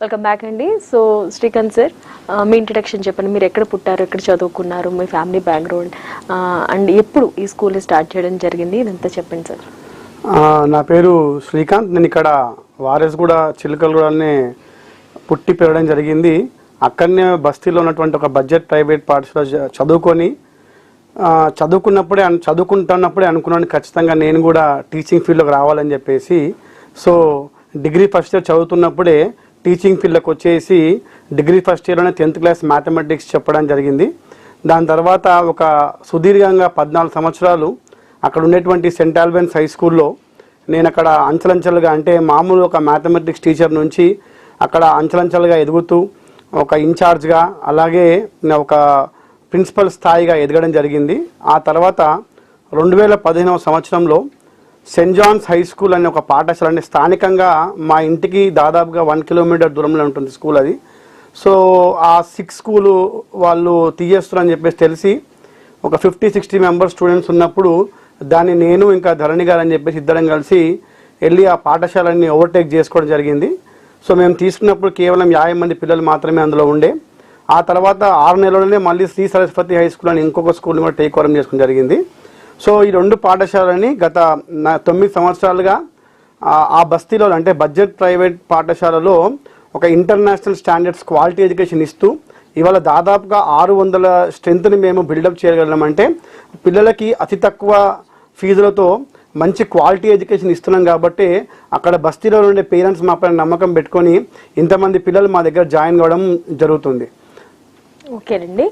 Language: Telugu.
వెల్కమ్ బ్యాక్ అండి సో శ్రీకాంత్ సార్ మీ ఇంట్రడక్షన్ చెప్పండి. మీరు ఎక్కడ పుట్టారు ఎక్కడ చదువుకున్నారు మీ ఫ్యామిలీ బ్యాక్గ్రౌండ్ అండ్ ఎప్పుడు ఈ స్కూల్ స్టార్ట్ చేయడం జరిగింది? ఇదంతా చెప్పండి సార్ నా పేరు శ్రీకాంత్. నేను ఇక్కడ వారెస్గూడ చిలుకలగూడనే పుట్టి పెరగడం జరిగింది. అక్కడనే బస్తీలో ఉన్నటువంటి ఒక బడ్జెట్ ప్రైవేట్ పాఠశాల చదువుకొని చదువుకున్నప్పుడే చదువుకుంటున్నప్పుడే అనుకున్నాను ఖచ్చితంగా నేను కూడా టీచింగ్ ఫీల్డ్లోకి రావాలని చెప్పేసి. సో డిగ్రీ ఫస్ట్ ఇయర్ చదువుతున్నప్పుడే టీచింగ్ ఫీల్డ్లోకి వచ్చేసి డిగ్రీ ఫస్ట్ ఇయర్లోనే టెన్త్ క్లాస్ మ్యాథమెటిక్స్ చెప్పడం జరిగింది. దాని తర్వాత ఒక సుదీర్ఘంగా పద్నాలుగు సంవత్సరాలు అక్కడ ఉండేటువంటి సెంట్ ఆల్బెన్స్ హై స్కూల్లో నేను అక్కడ అంచలంచలుగా అంటే మామూలు ఒక మ్యాథమెటిక్స్ టీచర్ నుంచి అక్కడ అంచలంచలుగా ఎదుగుతూ ఒక ఇన్ఛార్జ్గా అలాగే ఒక ప్రిన్సిపల్ స్థాయిగా ఎదగడం జరిగింది. ఆ తర్వాత రెండు వేల పదిహేనవ సంవత్సరంలో సెయింట్ జాన్స్ హై స్కూల్ అనే ఒక పాఠశాల అంటే స్థానికంగా మా ఇంటికి దాదాపుగా వన్ కిలోమీటర్ దూరంలో ఉంటుంది స్కూల్ అది. సో ఆ సిక్స్ స్కూలు వాళ్ళు తీయేస్తున్నారని చెప్పేసి తెలిసి ఒక ఫిఫ్టీ సిక్స్టీ మెంబర్స్ స్టూడెంట్స్ ఉన్నప్పుడు దాన్ని నేను ఇంకా ధరణి గారు అని చెప్పేసి ఇద్దరం కలిసి వెళ్ళి ఆ పాఠశాలని ఓవర్టేక్ చేసుకోవడం జరిగింది. సో మేము తీసుకున్నప్పుడు కేవలం యాభై మంది పిల్లలు మాత్రమే అందులో ఉండే. ఆ తర్వాత ఆరు నెలలోనే మళ్ళీ శ్రీ సరస్వతి హై స్కూల్ అని ఇంకొక స్కూల్ని కూడా టేక్ ఓవర్ చేసుకోవడం జరిగింది. సో ఈ రెండు పాఠశాలని గత తొమ్మిది సంవత్సరాలుగా ఆ- బస్తీలో అంటే బడ్జెట్ ప్రైవేట్ పాఠశాలలో ఒక ఇంటర్నేషనల్ స్టాండర్డ్స్ క్వాలిటీ ఎడ్యుకేషన్ ఇస్తూ ఇవాళ దాదాపుగా ఆరు వందల స్ట్రెంత్ని మేము బిల్డప్ చేయగలమంటే పిల్లలకి అతి తక్కువ ఫీజులతో మంచి క్వాలిటీ ఎడ్యుకేషన్ ఇస్తున్నాం కాబట్టి అక్కడ బస్తీలో ఉండే పేరెంట్స్ మా పైన నమ్మకం పెట్టుకొని ఇంతమంది పిల్లలు మా దగ్గర జాయిన్ కావడం జరుగుతుంది. ఓకేనండి.